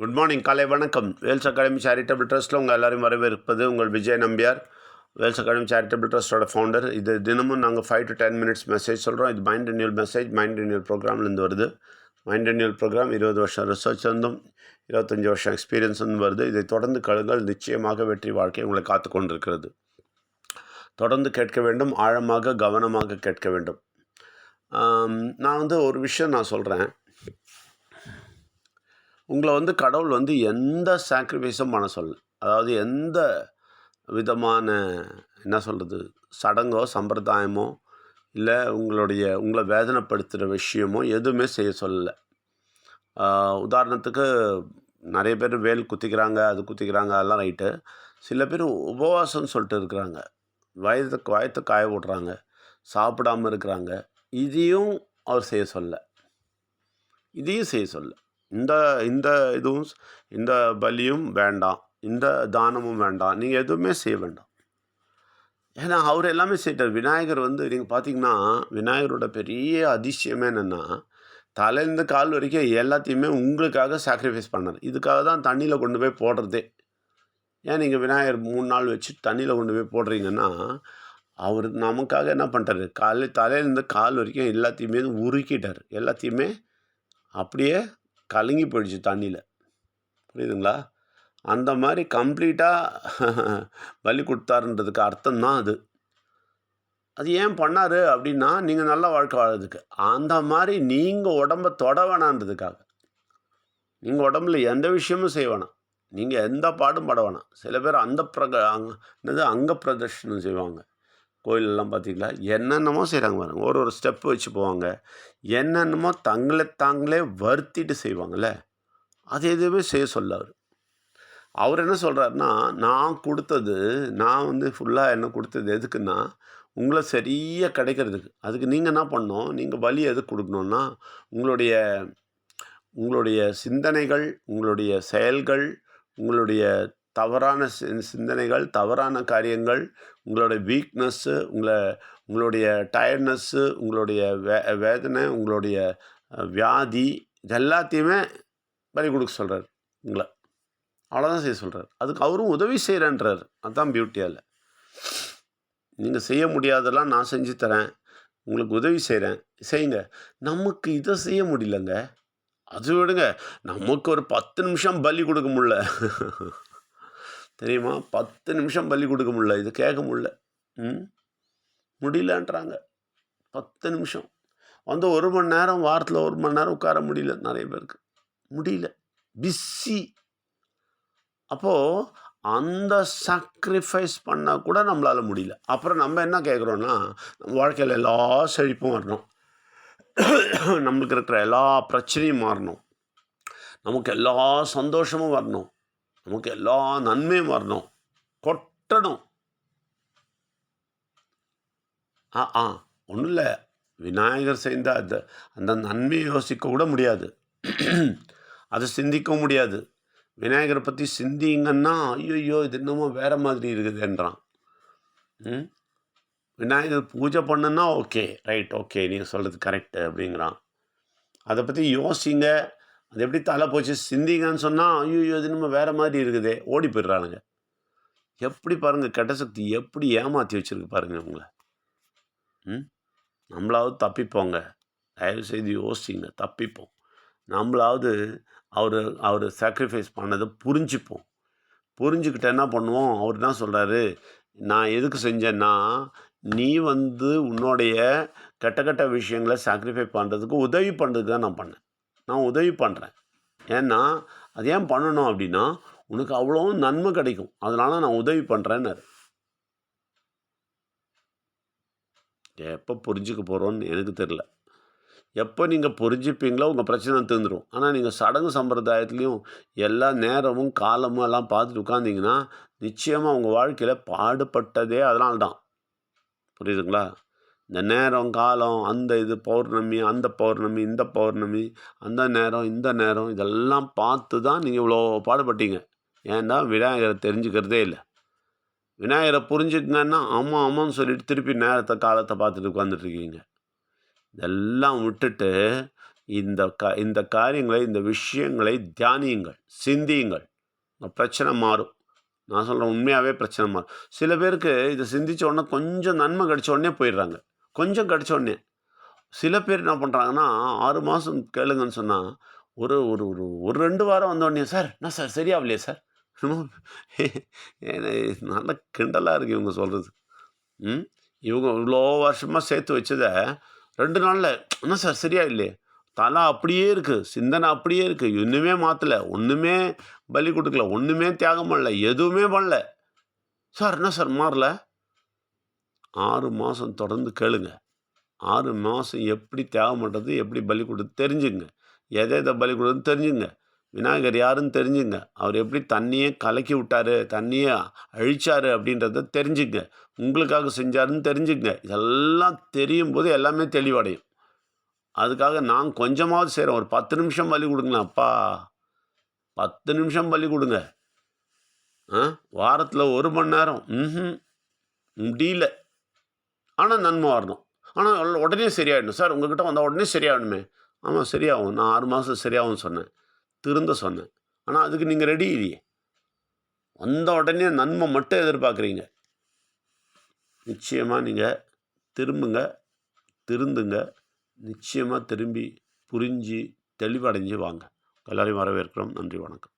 Good morning காலை வணக்கம். Wales academy charitable ட்ரஸ்ட்டில் உங்கள் எல்லோரும் வரவேற்பது உங்கள் விஜய் நம்பியார். வேல்ஸ் அகாடமி சேரிட்டபிள் ட்ரஸ்ட்டோட ஃபவுண்டர் இது தினமும் நாங்கள் five to ten minutes message சொல்கிறோம் இது mind renewal message mind renewal ப்ரோக்ராம்லேருந்து வருது. மைண்ட் ரினியூல் ப்ரோக்ராம் இருபது வருஷம் ரிசர்ச் இருந்தும் இருபத்தஞ்சி வருஷம் எக்ஸ்பீரியன்ஸ் வந்து வருது. இதை தொடர்ந்து கழுங்கள் நிச்சயமாக வெற்றி வாழ்க்கை உங்களை காத்து கொண்டிருக்கிறது. தொடர்ந்து கேட்க வேண்டும் ஆழமாக கவனமாக கேட்க வேண்டும். நான் வந்து ஒரு விஷயம் நான் சொல்கிறேன் உங்களை வந்து கடவுள் வந்து எந்த சாக்ரிஃபைஸும் பண்ண சொல்ல அதாவது எந்த விதமான என்ன சொல்கிறது சடங்கோ சம்பிரதாயமோ இல்லை உங்களுடைய உங்களை வேதனைப்படுத்துகிற விஷயமோ எதுவுமே செய்ய சொல்லலை. உதாரணத்துக்கு நிறைய பேர் வேல் குத்திக்கிறாங்க அது குத்திக்கிறாங்க அதெல்லாம் ரைட்டு. சில பேர் உபவாசம்னு சொல்லிட்டு இருக்கிறாங்க. வயதுக்கு வயத்தை காய விட்றாங்க சாப்பிடாம இருக்கிறாங்க. இதையும் அவர் செய்ய சொல்ல இதையும் செய்ய சொல்ல இந்த இந்த இதுவும் இந்த பலியும் வேண்டாம். இந்த தானமும் வேண்டாம். நீங்கள் எதுவுமே செய்ய வேண்டாம். ஏன்னா அவர் எல்லாமே செய்யிட்டார் விநாயகர் வந்து நீங்கள் பார்த்தீங்கன்னா விநாயகரோட பெரிய அதிசயமே என்னென்னா தலையிலேருந்து கால் வரைக்கும் எல்லாத்தையுமே உங்களுக்காக சாக்ரிஃபைஸ் பண்ணார். இதுக்காக தான் தண்ணியில் கொண்டு போய் போடுறதே. ஏன் நீங்கள் விநாயகர் மூணு நாள் வச்சு தண்ணியில் கொண்டு போய் போடுறீங்கன்னா அவர் நமக்காக என்ன பண்ணுறாரு காலை தலையிலேருந்து கால் வரைக்கும் எல்லாத்தையுமே உருக்கிட்டார். எல்லாத்தையுமே அப்படியே கலங்கி போயிடுச்சு தண்ணியில். புரியுதுங்களா? அந்த மாதிரி கம்ப்ளீட்டாக பலி கொடுத்தாருன்றதுக்கு அர்த்தம் தான் அது. அது ஏன் பண்ணார் அப்படின்னா நீங்கள் நல்ல வாழ்க்கை வாழறதுக்கு. அந்த மாதிரி நீங்கள் உடம்ப தொட வேணான்றதுக்காக. நீங்கள் உடம்புல எந்த விஷயமும் செய்ய வேணாம். நீங்கள் எந்த பாடும் பட வேணாம். சில பேர் அந்த பிரக அங்க என்னது அங்க பிரதர்ஷனம் செய்வாங்க. கோயிலெல்லாம் பார்த்தீங்களா? என்னென்னமோ செய்கிறாங்க பாருங்க. ஒரு ஒரு ஸ்டெப் வச்சு போவாங்க. என்னென்னமோ தங்களை தாங்களே வருத்திட்டு செய்வாங்கல்ல அது எதுவுமே செய்ய சொல்ல அவர் அவர் என்ன சொல்கிறாருன்னா நான் கொடுத்தது நான் வந்து ஃபுல்லாக என்ன கொடுத்தது எதுக்குன்னா உங்களை சரியாக கிடைக்கிறதுக்கு. அதுக்கு நீங்கள் என்ன பண்ணணும்? நீங்கள் பலி எதுக்கு கொடுக்கணுன்னா உங்களுடைய உங்களுடைய சிந்தனைகள் உங்களுடைய செயல்கள் உங்களுடைய தவறான சி- சிந்தனைகள் தவறான காரியங்கள் உங்களுடைய வீக்னஸ்ஸு உங்களை உங்களுடைய டயர்ட்னஸ்ஸு உங்களுடைய வே வேதனை உங்களுடைய வியாதி இது எல்லாத்தையுமே பலி கொடுக்க சொல்கிறார் உங்களை. அவ்வளோதான் செய்ய சொல்கிறார் அதுக்கு அவரும் உதவி செய்கிறேன்றார் அதுதான் பியூட்டியால் நீங்கள் செய்ய முடியாதெல்லாம் நான் செஞ்சு தரேன். உங்களுக்கு உதவி செய்கிறேன் செய்யுங்க. நமக்கு இதை செய்ய முடியலங்க. அது விடுங்க. நமக்கு ஒரு பத்து நிமிஷம் பலி கொடுக்க முடியல. தெரியுமா? பத்து நிமிஷம் பலி கொடுக்க முடியல. இது கேட்க முடில ம்? முடியலன்றாங்க. பத்து நிமிஷம். வந்து ஒரு மணி நேரம் வாரத்தில் ஒரு மணி நேரம் உட்கார முடியல நிறைய பேருக்கு. முடியல. பிஸி. அப்போது அந்த சாக்ரிஃபைஸ் பண்ணால் கூட நம்மளால் முடியல. அப்புறம் நம்ம என்ன கேட்குறோன்னா நம்ம வாழ்க்கையில் எல்லா செழிப்பும் வரணும். நம்மளுக்கு இருக்கிற எல்லா பிரச்சனையும் மாறணும். நமக்கு எல்லா சந்தோஷமும் வரணும். நமக்கு எல்லா நன்மையும் வரணும். கொட்டணும். ஆ ஆ ஒன்றும் இல்லை. விநாயகர் செய்த அது அந்த நன்மையை யோசிக்க கூட முடியாது. அதை சிந்திக்கவும் முடியாது. விநாயகரை பற்றி சிந்திங்கன்னா ஐயோ இது என்னமோ வேறு மாதிரி இருக்குதுன்றான் ம்? விநாயகர் பூஜை பண்ணுன்னா ஓகே ரைட் ஓகே நீங்கள் சொல்கிறது கரெக்டு அப்படிங்கிறான். அதை பற்றி யோசிங்க. அது எப்படி தலை போச்சு? சிந்திங்கன்னு சொன்னால் ஐயோ இது நம்ம வேறு மாதிரி இருக்குதே. ஓடி போயிடுறானுங்க. எப்படி பாருங்கள் கெட்ட சக்தி எப்படி ஏமாற்றி வச்சுருக்கு பாருங்கள் உங்களை ம்? நம்மளாவது தப்பிப்போங்க. தயவு செய்து யோசிச்சிங்க தப்பிப்போம். நம்மளாவது அவர் அவர் சாக்ரிஃபைஸ் பண்ணதை புரிஞ்சுப்போம். புரிஞ்சுக்கிட்ட என்ன பண்ணுவோம்? அவர் என்ன சொல்கிறாரு நான் எதுக்கு செஞ்சேன்னா நீ வந்து உன்னுடைய கெட்ட கெட்ட விஷயங்களை சாக்ரிஃபை பண்ணுறதுக்கு உதவி பண்ணுறதுக்கு தான் நான் பண்ணேன். நான் உதவி பண்ணுறேன் ஏன்னா அது ஏன் பண்ணணும் அப்படின்னா உனக்கு அவ்வளோவும் நன்மை கிடைக்கும். அதனால நான் உதவி பண்ணுறேன்னாரு எப்போ புரிஞ்சுக்க போகிறோன்னு எனக்கு தெரில எப்போ நீங்கள் புரிஞ்சுப்பீங்களோ உங்கள் பிரச்சனை தீர்ந்துடும் ஆனால் நீங்கள் சடங்கு சம்பிரதாயத்துலேயும் எல்லா நேரமும் காலமும் எல்லாம் பார்த்துட்டு உட்காந்திங்கன்னா நிச்சயமாக உங்கள் வாழ்க்கையில் பாடுபட்டதே அதனால்தான். புரியுதுங்களா? இந்த நேரம் காலம் அந்த இது பௌர்ணமி அந்த பௌர்ணமி இந்த பௌர்ணமி அந்த நேரம் இந்த நேரம் இதெல்லாம் பார்த்து தான் நீங்கள் இவ்வளோ பாடுபட்டீங்க. ஏன்னா விநாயகரை தெரிஞ்சுக்கிறதே இல்லை. விநாயகரை புரிஞ்சுக்கங்கன்னா ஆமாம் ஆமான்னு சொல்லிட்டு திருப்பி நேரத்தை காலத்தை பார்த்துட்டு உட்காந்துட்ருக்கீங்க இதெல்லாம் விட்டுட்டு இந்த க இந்த காரியங்களை இந்த விஷயங்களை தியானியுங்கள் சிந்தியுங்கள். பிரச்சனை மாறும். நான் சொல்கிறேன் உண்மையாகவே பிரச்சனை மாறும். சில பேருக்கு இதை சிந்திச்ச உடனே கொஞ்சம் நன்மை கிடச்ச உடனே போயிடுறாங்க. கொஞ்சம் கிடச்சோடனே சில பேர் என்ன பண்ணுறாங்கன்னா ஆறு மாதம் கேளுங்கன்னு சொன்னால் ஒரு ஒரு ஒரு ஒரு ரெண்டு வாரம் வந்தோடனே சார் என்ன சார் சரியாகலையே சார்? நல்ல கிண்டலாக இருக்குது இவங்க சொல்கிறது ம்? இவங்க இவ்வளோ வருஷமாக சேர்த்து வச்சதை ரெண்டு நாளில் என்ன சார் சரியா இல்லையே தலை அப்படியே இருக்குது சிந்தனை அப்படியே இருக்குது இன்னுமே மாற்றலை ஒன்றுமே பலி கொடுக்கல ஒன்றுமே தியாகம் பண்ணல எதுவுமே பண்ணல. சார் என்ன சார் மாறல? ஆறு மாதம் தொடர்ந்து கேளுங்க. ஆறு மாதம் எப்படி தியாகம் பண்ணுறது எப்படி பலி கொடுத்து தெரிஞ்சுங்க எதை எதை பலி கொடுத்து தெரிஞ்சுங்க விநாயகர் யாருன்னு தெரிஞ்சுங்க அவர் எப்படி தண்ணியே கலக்கி விட்டாரு தண்ணியை அழிச்சாரு அப்படின்றத தெரிஞ்சுங்க உங்களுக்காக செஞ்சாருன்னு தெரிஞ்சுங்க இதெல்லாம் தெரியும் போது எல்லாமே தெளிவடையும். அதுக்காக நான் கொஞ்சமாவது செய்கிறேன் ஒரு பத்து நிமிஷம் பலி கொடுங்களேன் அப்பா. பத்து நிமிஷம் பலி கொடுங்க. ஆ? வாரத்தில் ஒரு மணி நேரம். ம் முடியல. ஆனால் நன்மை வரணும். ஆனால் உடனே சரியாயிடணும். சார் உங்ககிட்ட வந்தால் உடனே சரியாகணுமே. ஆமாம் சரியாகும். நான் ஆறு மாதம் சரியாகும்னு சொன்னேன். திருந்த சொன்னேன். ஆனால் அதுக்கு நீங்கள் ரெடி இல்லையே. வந்த உடனே நன்மை மட்டும் எதிர்பார்க்குறீங்க. நிச்சயமாக நீங்கள் திரும்புங்க. திருந்துங்க. நிச்சயமாக திரும்பி புரிஞ்சு தெளிவடைஞ்சு வாங்க. எல்லாரையும் வரவேற்கிறோம். நன்றி வணக்கம்.